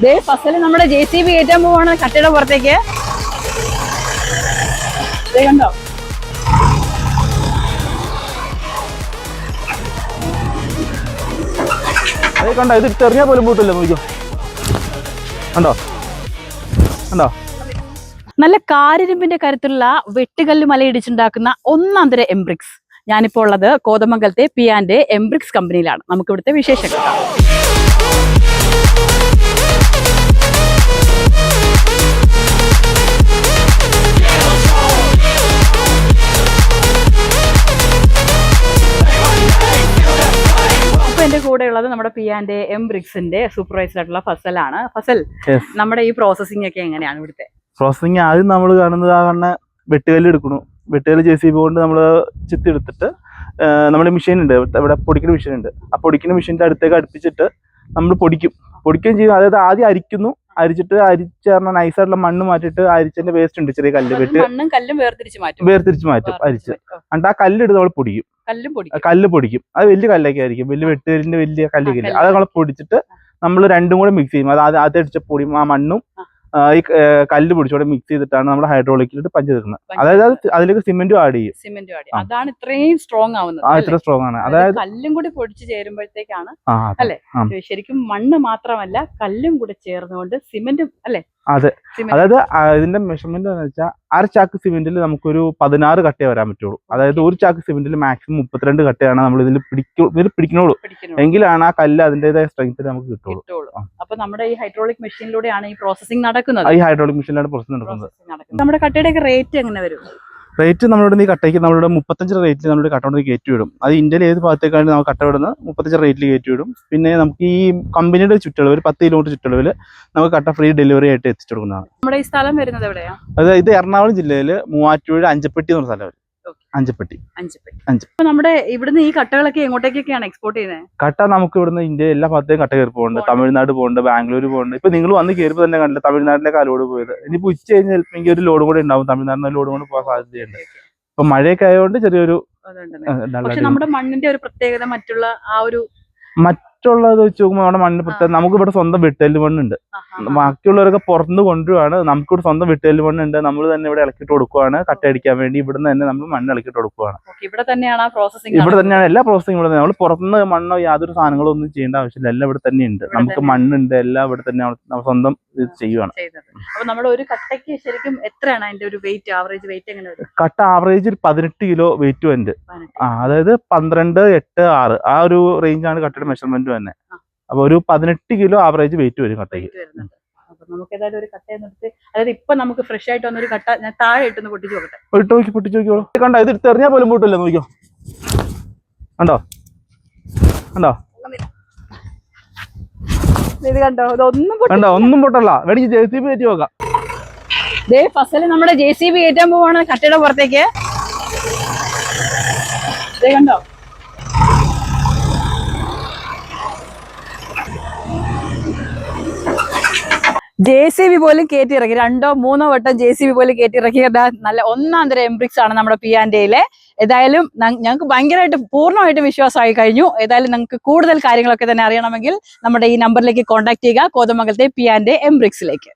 ദേ ഫസൽ നമ്മുടെ ജെ സി ബി കയറ്റാൻ പോവാണ് കട്ടയുടെ പുറത്തേക്ക്. കണ്ടോ? അതേ കണ്ടോ ഇത് തെറിഞ്ഞാൽ പോലും പൂട്ടില്ല നോക്കിയോ കണ്ടോ? കണ്ടോ? നല്ല കാരിരുമ്പിന്റെ കരുത്തുള്ള വെട്ടുകല്ല് മലയിടിച്ചുണ്ടാക്കുന്ന ഒന്നാം തര എംബ്രിക്സ് ഞാനിപ്പോൾ ഉള്ളത് കോതമംഗലത്തെ പിയാന്റെ എംബ്രിക്സ് കമ്പനിയിലാണ് നമുക്ക് ഇവിടുത്തെ വിശേഷങ്ങൾ കൂടെ ഉള്ളത് നമ്മുടെ പി ആൻഡ് എം ബ്രിക്സിന്റെ സൂപ്പർവൈസർ ആയിട്ടുള്ള ഫസലാണ് ഫസൽ നമ്മുടെ ഈ പ്രോസസ്സിംഗ് ഒക്കെ എങ്ങനെയാണ് ഇവിടുത്തെ? പ്രോസസ്സിങ് ആദ്യം നമ്മൾ കാണുന്നത് ആ കണ്ണ വെട്ടുകല്ല് എടുക്കണു. വെട്ടുകല്ല് ജെ സി ബി കൊണ്ട് നമ്മൾ ചിത്തി എടുത്തിട്ട് നമ്മുടെ മെഷീൻ ഉണ്ട്. ഇവിടെ- ഇവിടെ പൊടിക്കുന്ന മെഷീൻ ഉണ്ട്. ആ പൊടിക്കുന്ന മെഷീന്റെ അടുത്തേക്ക് അടുപ്പിച്ചിട്ട് നമ്മൾ പൊടിക്കും. പൊടിക്കുകയും ചെയ്യും. അതായത് ആദ്യം അരിക്കുന്നു. അരിച്ചിട്ട് അരിച്ച് പറഞ്ഞാൽ നൈസായിട്ടുള്ള മണ്ണ് മാറ്റിട്ട് അരിച്ചതിന്റെ വേസ്റ്റ് ഉണ്ട് ചെറിയ കല്ല് വെട്ടി. മണ്ണും കല്ലും വേർതിരിച്ച് മാറ്റും. വേർതിരിച്ച് മാറ്റും അരിച്ച്. അണ്ട് എന്നിട്ട് ആ കല്ലെടുത്ത് നമ്മൾ പൊടിക്കും. കല്ലും പൊടിക്കും. കല്ല് പൊടിക്കും. അത് വലിയ കല്ലൊക്കെ ആയിരിക്കും. വലിയ വെട്ടുകല്ലിന്റെ വലിയ കല്ലൊക്കെ കല്ല്. അത് നമ്മൾ പൊടിച്ചിട്ട് നമ്മൾ രണ്ടും കൂടെ മിക്സ് ചെയ്യും. അത് അതടിച്ച പൊടി അടിച്ച പൊടിയും ആ മണ്ണും ഈ കല്ല് പിടിച്ചോടെ മിക്സ് ചെയ്തിട്ടാണ് നമ്മൾ ഹൈഡ്രോളിക്കിലിട്ട് പഞ്ച് തീർക്കുന്നത് അതായത് അതിലേക്ക് സിമെന്റും ആഡ് ചെയ്യും. Cement add. അതാണ് ഇത്രയും സ്ട്രോങ് ആവുന്നത് ആ ഇത്ര സ്ട്രോങ് ആണ്. അതായത് കല്ലും കൂടി പൊടിച്ച് ചേരുമ്പോഴത്തേക്കാണ് അല്ലേ? ശരിക്കും മണ്ണ് മാത്രമല്ല കല്ലും കൂടെ ചേർന്നുകൊണ്ട് സിമെന്റും അല്ലെ? അതെ. അതായത് ഇതിന്റെ മെഷർമെന്റ് എന്ന് വെച്ചാൽ അര ചാക്ക് സിമെന്റിൽ നമുക്കൊരു പതിനാറ് കട്ടേ വരാൻ പറ്റുള്ളൂ. അതായത് ഒരു ചാക്ക് സിമെന്റിൽ മാക്സിമം മുപ്പത്തിരണ്ട് കട്ടയാണ് നമ്മൾ ഇതിൽ പിടിക്കൂ ഇതിൽ പിടിക്കണുള്ളൂ. എങ്കിലാണ് ആ കല്ല് അതിന്റേതായ സ്ട്രെങ്ത് നമുക്ക് കിട്ടുള്ളൂ. അപ്പൊ നമ്മുടെ ഈ ഹൈഡ്രോളിക് മെഷീനിലൂടെയാണ് ഈ പ്രോസസിംഗ് നടക്കുന്നത്. ഈ ഹൈഡ്രോളിക് മെഷീനിലാണ് പ്രോസസ് നടക്കുന്നത്. നമ്മുടെ കട്ടയുടെ റേറ്റ് എങ്ങനെ വരും? റേറ്റ് നമ്മളിവിടെ നിന്ന് കട്ടയ്ക്ക് നമ്മളിവിടെ മുപ്പത്തഞ്ച് റേറ്റിൽ നമ്മളിവിടെ കട്ട കൊണ്ട് കയറ്റി വിടും അത് ഇന്ത്യയിൽ ഏത് ഭാഗത്തേക്കാണ് നമുക്ക് കട്ട വിടുന്നത് മുപ്പത്തഞ്ച് റേറ്റിൽ കയറ്റി വിടും പിന്നെ നമുക്ക് ഈ കമ്പനിയുടെ ചുറ്റളവിൽ പത്ത് കിലോമീറ്റർ ചുറ്റളവിൽ നമുക്ക് കട്ട ഫ്രീ ഡെലിവറി ആയിട്ട് എത്തിച്ചു കൊടുക്കുന്നതാണ്. നമ്മുടെ ഈ സ്ഥലം വരുന്നത് എവിടെയാണ് അത് ഇത് എറണാകുളം ജില്ലയിൽ മൂവാറ്റുപുഴ അഞ്ചപ്പെട്ടി എന്ന് പറഞ്ഞ സ്ഥലം. അഞ്ചപ്പെട്ടി. അഞ്ചുപേര് അഞ്ച്. നമ്മുടെ ഇവിടുന്ന് ഈ കട്ടകളൊക്കെ എങ്ങോട്ടേക്കൊക്കെയാണ് എക്സ്പോർട്ട് ചെയ്യുന്നത് കട്ട നമുക്ക് ഇവിടുന്ന് ഇന്ത്യ എല്ലാ ഭാഗത്തേക്കും കട്ട കയറി പോകുന്നുണ്ട്. തമിഴ്നാട് പോകുന്നുണ്ട് ബാംഗ്ലൂർ പോകുന്നുണ്ട് ഇപ്പൊ നിങ്ങൾ വന്ന് കയറിപ്പോ തന്നെ കണ്ടില്ല തമിഴ്നാട്ടിലേക്ക് കാലോട് പോയത്. ഇനിയിപ്പോ ഉച്ച കഴിഞ്ഞ് ചിലപ്പോൾ ഒരു ലോഡ് കൂടെ ഉണ്ടാവും. തമിഴ്നാടിന് ലോഡ് കൊണ്ട് പോകാൻ സാധ്യതയുണ്ട്. ഇപ്പൊ മഴയൊക്കെ ആയതുകൊണ്ട് ചെറിയൊരു. പക്ഷെ നമ്മുടെ മണ്ണിന്റെ ഒരു പ്രത്യേകത മറ്റുള്ള ആ ഒരു മറ്റുള്ളത് വെച്ച് നോക്കുമ്പോൾ നമ്മുടെ മണ്ണിന് പ്രത്യേകം നമുക്ക് ഇവിടെ സ്വന്തം വിട്ടൽ മണ്ണുണ്ട്. ബാക്കിയുള്ളവരൊക്കെ ബാക്കിയുള്ളവരൊക്കെ പുറത്തുനിന്ന് കൊണ്ടുപോവാണ് നമുക്കിവിടെ സ്വന്തം വിട്ടൽ മണ്ണുണ്ട്. നമ്മൾ തന്നെ ഇവിടെ ഇളക്കിട്ട് കൊടുക്കുവാണ്. കട്ടയടിക്കാൻ വേണ്ടി ഇവിടുന്ന് തന്നെ നമ്മൾ മണ്ണ് ഇളക്കിട്ട് കൊടുക്കുവാണ്. ഇവിടെ തന്നെയാണ് പ്രോസസ്സിംഗ് ഇവിടെ തന്നെയാണ് എല്ലാ പ്രോസസ്സിംഗ് ഇവിടെ നമ്മൾ പുറത്തുനിന്ന് മണ്ണോ യാതൊരു സാധനങ്ങളോ ഒന്നും ചെയ്യേണ്ട ആവശ്യമില്ല. എല്ലാം ഇവിടെ തന്നെയുണ്ട്. ഉണ്ട് നമുക്ക് മണ്ണുണ്ട്. എല്ലാം ഇവിടെ തന്നെ സ്വന്തം ഇത് ചെയ്യുവാണ്. ചെയ്തത്. അപ്പൊ നമ്മുടെ ഒരു കട്ടയ്ക്ക് ശരിക്കും എത്രയാണ് അതിന്റെ ഒരു വെയിറ്റ് ആവറേജ് വെയിറ്റ് എങ്ങനെ കട്ട ആവറേജ് പതിനെട്ട് കിലോ വെയിറ്റ് ഉണ്ട് അതായത് പന്ത്രണ്ട് എട്ട് ആറ്. ആ ഒരു റേഞ്ചാണ് കട്ടയുടെ മെഷർമെന്റ് തന്നെ. അപ്പൊ ഒരു പതിനെട്ട് കിലോ ആവറേജ് വെയിറ്റ് വരും കട്ടയ്ക്ക്. നമുക്ക് ഏതായാലും ഒരു കട്ട എന്നിട്ട് അതായത് ഇപ്പൊ നമുക്ക് ഫ്രഷ് ആയിട്ട് വന്നൊരു കട്ട ഞാൻ താഴെ ഇട്ടൊന്ന് പൊട്ടിച്ച് നോക്കട്ടെ. പൊട്ടി നോക്കി പൊട്ടിച്ച് നോക്കിയോളൂ കണ്ടോ ഇത് തെറിഞ്ഞാൽ പോലും നോക്കിയോ കണ്ടോ? കണ്ടോ? ഇത് കണ്ടോ? ഇതൊന്നും കണ്ടോ ഒന്നും പൊട്ടല്ല വേണമെങ്കിൽ ജെ സി ബി കയറ്റി നോക്കാം. ദേ ഫസൽ നമ്മുടെ ജെ സി ബി കയറ്റാൻ പോവാണ് കട്ടയുടെ പുറത്തേക്ക്. കണ്ടോ? ജെ സി ബി പോലും കയറ്റി ഇറക്കി രണ്ടോ മൂന്നോ വട്ടം ജെ സി ബി പോലും കയറ്റി ഇറക്കി നല്ല ഒന്നാം തരം എംബ്രിക്സ് ആണ് നമ്മുടെ പി ആൻഡയിലെ ഏതായാലും ന- ഞങ്ങൾക്ക് ഭയങ്കരമായിട്ട് പൂർണമായിട്ടും വിശ്വാസമായി കഴിഞ്ഞു. ഏതായാലും നിങ്ങൾക്ക് കൂടുതൽ കാര്യങ്ങളൊക്കെ തന്നെ അറിയണമെങ്കിൽ നമ്മുടെ ഈ നമ്പറിലേക്ക് കോൺടാക്ട് ചെയ്യുക. കോതമംഗലത്തെ പി ആൻഡ് എംബ്രിക്സിലേക്ക്